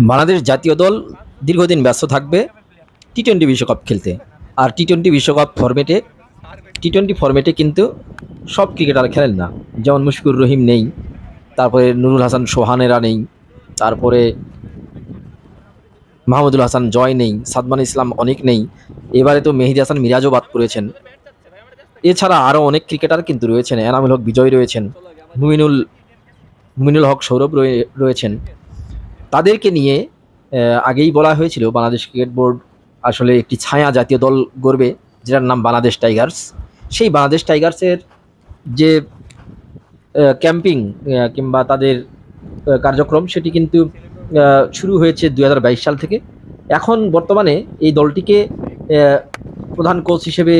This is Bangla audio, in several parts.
বাংলাদেশ জাতীয় দল দীর্ঘদিন ব্যস্ত থাকবে টি টোয়েন্টি বিশ্বকাপ খেলতে। আর টি টোয়েন্টি বিশ্বকাপ ফরম্যাটে টি টোয়েন্টি ফরম্যাটে কিন্তু সব ক্রিকেটার খেলেন না। যেমন মুশফিকুর রহিম নেই, তারপরে নুরুল হাসান সোহানেরা নেই, তারপরে মাহমুদুল হাসান জয় নেই, সাদমান ইসলাম অনেক নেই। এবারে তো মেহেদি হাসান মিরাজও বাদ করেছেন এছাড়া আরও অনেক ক্রিকেটার কিন্তু রয়েছেন, এনামুল হক বিজয় রয়েছেন, মুমিনুল মুমিনুল হক সৌরভ রয়ে- রয়েছেন। তাদেরকে নিয়ে আগেই বলা হয়েছিল বাংলাদেশ ক্রিকেট বোর্ড আসলে একটি ছায়া জাতীয় দল গড়বে, যেটার নাম বাংলাদেশ টাইগার্স। সেই বাংলাদেশ টাইগার্সের যে ক্যাম্পিং কিংবা তাদের কার্যক্রম, সেটি কিন্তু শুরু হয়েছে দু হাজার বাইশ সাল থেকে। এখন বর্তমানে এই দলটিকে প্রধান কোচ হিসেবে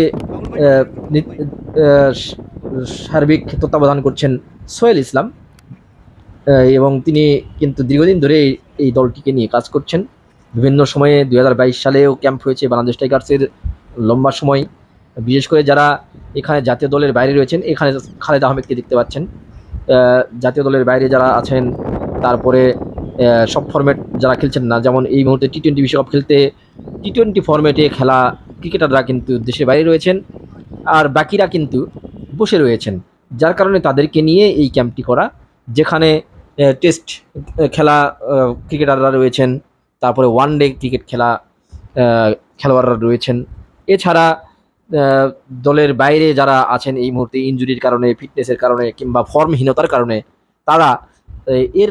সার্বিক তত্ত্বাবধান করছেন সোহেল ইসলাম। এবং তিনি কিন্তু দীর্ঘদিন ধরে এই- দলটিকে নিয়ে কাজ করছেন। বিভিন্ন সময়ে দু হাজার বাইশ সালেও ক্যাম্প হয়েছে বাংলাদেশ টাইগার্সের লম্বা সময়। বিশেষ করে যারা এখানে জাতীয় দলের বাইরে রয়েছেন, এখানে খালেদ আহমেদকে দেখতে পাচ্ছেন। জাতীয় দলের বাইরে যারা আছেন, তারপরে সব ফরম্যাট যারা খেলছেন না, যেমন এই মুহূর্তে টি টোয়েন্টি বিশ্বকাপ খেলতে টি টোয়েন্টি ফরম্যাটে খেলা ক্রিকেটাররা কিন্তু দেশের বাইরে রয়েছেন, আর বাকিরা কিন্তু বসে রয়েছেন। যার কারণে তাদেরকে নিয়ে এই ক্যাম্পটি করা, যেখানে টেস্ট খেলা ক্রিকেটাররা রয়েছেন। তারপরে ওয়ান ডে ক্রিকেট খেলা খেলোয়াড়রা রয়েছেন। এছাড়া দলের বাইরে যারা আছেন এই মুহূর্তে ইনজুরির কারণে ফিটনেসের কারণে কিংবা ফর্মহীনতার কারণে, তারা এর,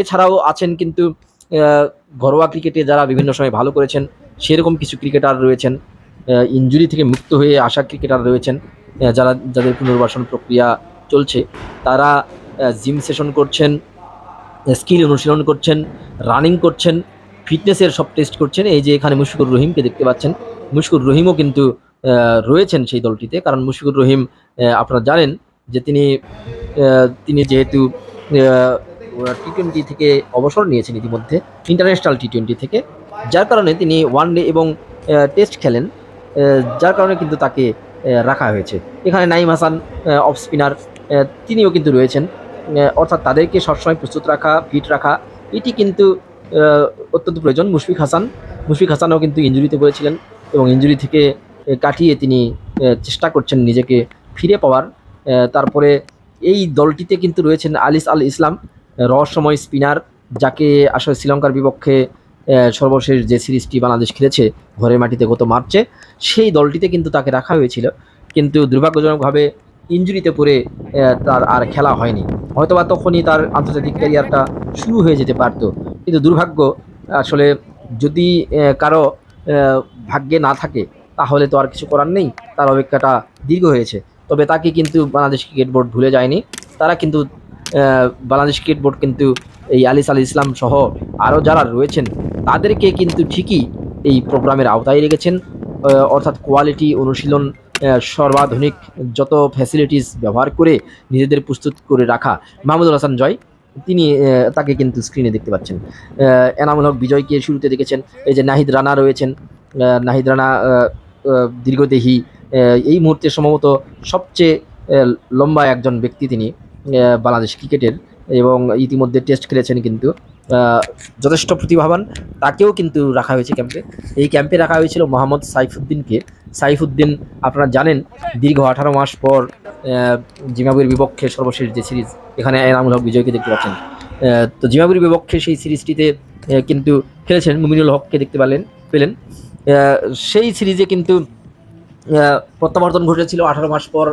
এছাড়াও আছেন কিন্তু ঘরোয়া ক্রিকেটে যারা বিভিন্ন সময় ভালো করেছেন, সেরকম কিছু ক্রিকেটার রয়েছেন। ইনজুরি থেকে মুক্ত হয়ে আসা ক্রিকেটার রয়েছেন যারা, যাদের পুনর্বাসন প্রক্রিয়া চলছে। তারা জিম সেশন করছেন স্কিল অনুশীলন করছেন, রানিং করছেন, ফিটনেসের সব টেস্ট করছেন। এই যে এখানে মুশফিকুর রহিমকে দেখতে পাচ্ছেন। মুশফিকুর রহিমও কিন্তু রয়েছেন সেই দলটিতে। কারণ মুশফিকুর রহিম আপনারা জানেন যে তিনি তিনি যেহেতু টি টোয়েন্টি থেকে অবসর নিয়েছেন ইতিমধ্যে, ইন্টারন্যাশনাল টি টোয়েন্টি থেকে। যার কারণে তিনি ওয়ান ডে এবং টেস্ট খেলেন যার কারণে কিন্তু তাকে রাখা হয়েছে। এখানে নাইম হাসান অফ স্পিনার তিনিও কিন্তু রয়েছেন। অর্থাৎ তাদেরকে সবসময় প্রস্তুত রাখা ফিট রাখা, এটি কিন্তু অত্যন্ত প্রয়োজন। মুশফিক হাসান, মুশফিক হাসানও কিন্তু ইঞ্জুরিতে পড়েছিলেন এবং ইঞ্জুরি থেকে কাটিয়ে তিনি চেষ্টা করছেন নিজেকে ফিরে পাওয়ার। তারপরে এই দলটিতে কিন্তু রয়েছেন আলিস আল ইসলাম, রহস্যময় স্পিনার, যাকে আসলে শ্রীলঙ্কার বিপক্ষে সর্বশেষ যে সিরিজটি বাংলাদেশ খেলেছে, ঘরের মাটিতে গত মার্চে, সেই দলটিতে কিন্তু তাকে রাখা হয়েছিল। কিন্তু দুর্ভাগ্যজনকভাবে ইঞ্জুরিতে পড়ে তার আর খেলা হয়নি। হয়তোবা তখনই তার আন্তর্জাতিক ক্যারিয়ারটা শুরু হয়ে যেতে পারতো। কিন্তু দুর্ভাগ্য, আসলে যদি কারও ভাগ্যে না থাকে, তাহলে তো আর কিছু করার নেই। তার অপেক্ষাটা দীর্ঘ হয়েছে। তবে তাকে কিন্তু বাংলাদেশ ক্রিকেট বোর্ড ভুলে যায়নি। তারা কিন্তু বাংলাদেশ ক্রিকেট বোর্ড কিন্তু এই আলিস আল ইসলাম সহ আরও যারা রয়েছেন, তাদেরকে কিন্তু ঠিকই এই প্রোগ্রামের আওতায় রেখেছেন। অর্থাৎ কোয়ালিটি অনুশীলন সর্বাধুনিক যত ফ্যাসিলিটিস ব্যবহার করে নিজেদের প্রস্তুত করে রাখা মাহমুদুল হাসান জয়, তিনি তাকে কিন্তু স্ক্রিনে দেখতে পাচ্ছেন। এনামুল হক বিজয়কে শুরুতে দেখেছেন, এই যে নাহিদ রানা রয়েছেন নাহিদ রানা দীর্ঘদেহী এই মুহূর্তে সম্ভবত সবচেয়ে লম্বা একজন ব্যক্তি তিনি বাংলাদেশ ক্রিকেটের এবং ইতিমধ্যে টেস্ট খেলেছেন কিন্তু যথেষ্ট প্রতিভাবান, তাকেও কিন্তু রাখা হয়েছে ক্যাম্পে এই ক্যাম্পে রাখা হয়েছিল মোহাম্মদ সাইফুদ্দিনকে সাইফুদ্দিন, আপনারা জানেন, দীর্ঘ আঠারো মাস পর জিম্বাবুয়ের বিপক্ষে সর্বশেষ যে সিরিজ, এখানে এনামুল হক বিজয়কে দেখতে পাচ্ছেন। তো জিম্বাবুয়ের বিপক্ষে সেই সিরিজটিতে কিন্তু খেলেছেন মুমিনুল হককে দেখতে পেলেন। পেলেন সেই সিরিজে কিন্তু প্রত্যাবর্তন ঘটেছিল আঠারো মাস পর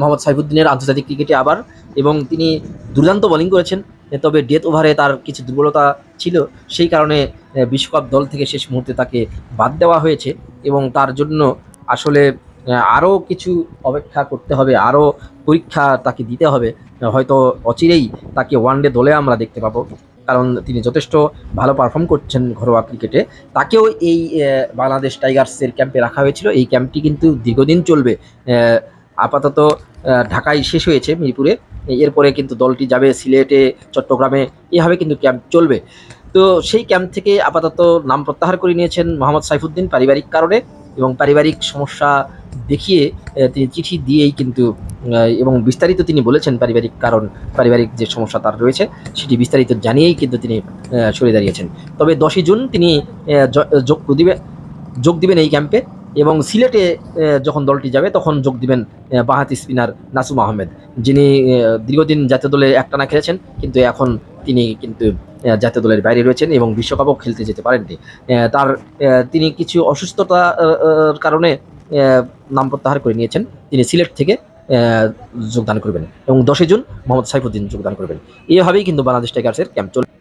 মোহাম্মদ সাইফুদ্দিনের আন্তর্জাতিক ক্রিকেটে আবার, এবং তিনি দুর্দান্ত বোলিং করেছেন। তবে ডেথ ওভারে তার কিছু দুর্বলতা ছিল, সেই কারণে বিশ্বকাপ দল থেকে শেষ মুহূর্তে তাকে বাদ দেওয়া হয়েছে, এবং তার জন্য আসলে আরও কিছু অপেক্ষা করতে হবে আরও পরীক্ষা তাকে দিতে হবে। হয়তো অচিরেই তাকে ওয়ান ডে দলে আমরা দেখতে পাবো। কারণ তিনি যথেষ্ট ভালো পারফর্ম করছেন ঘরোয়া ক্রিকেটে। তাকেও এই বাংলাদেশ টাইগার্সের ক্যাম্পে রাখা হয়েছিল। এই ক্যাম্পটি কিন্তু দীর্ঘদিন চলবে। আপাতত ঢাকায় শেষ হয়েছে মিরপুরে। এরপরে কিন্তু দলটি যাবে সিলেটে, চট্টগ্রামে। এভাবে কিন্তু ক্যাম্প চলবে। তো সেই ক্যাম্প থেকে আপাতত নাম প্রত্যাহার করে নিয়েছেন মোহাম্মদ সাইফুদ্দিন পারিবারিক কারণে। এবং পারিবারিক সমস্যা দেখিয়ে তিনি চিঠি দিয়েই কিন্তু এবং বিস্তারিত তিনি বলেছেন পারিবারিক কারণ, পারিবারিক যে সমস্যা তার রয়েছে, সেটি বিস্তারিত জানিয়েই কিন্তু তিনি সরে দাঁড়িয়েছেন। তবে দশই জুন তিনি যোগ দিবে যোগ দিবেন এই ক্যাম্পে। এবং সিলেটে যখন দলটি যাবে তখন যোগ দিবেন বাঁহাতি স্পিনার নাসুম আহমেদ। যিনি দীর্ঘদিন জাতীয় দলে একটানা খেলেছেন কিন্তু এখন তিনি কিন্তু জাতীয় দলের বাইরে রয়েছেন এবং বিশ্বকাপও খেলতে যেতে পারেননি। তার তিনি কিছু অসুস্থতা আহ, আহ, কারণে নাম প্রত্যাহার করে নিয়েছেন। তিনি সিলেট থেকে যোগদান করবেন এবং দশই জুন মোহাম্মদ সাইফুদ্দিন যোগদান করবেন। এইভাবেই কিন্তু বাংলাদেশ টাইগার্সের ক্যাম্প চলবে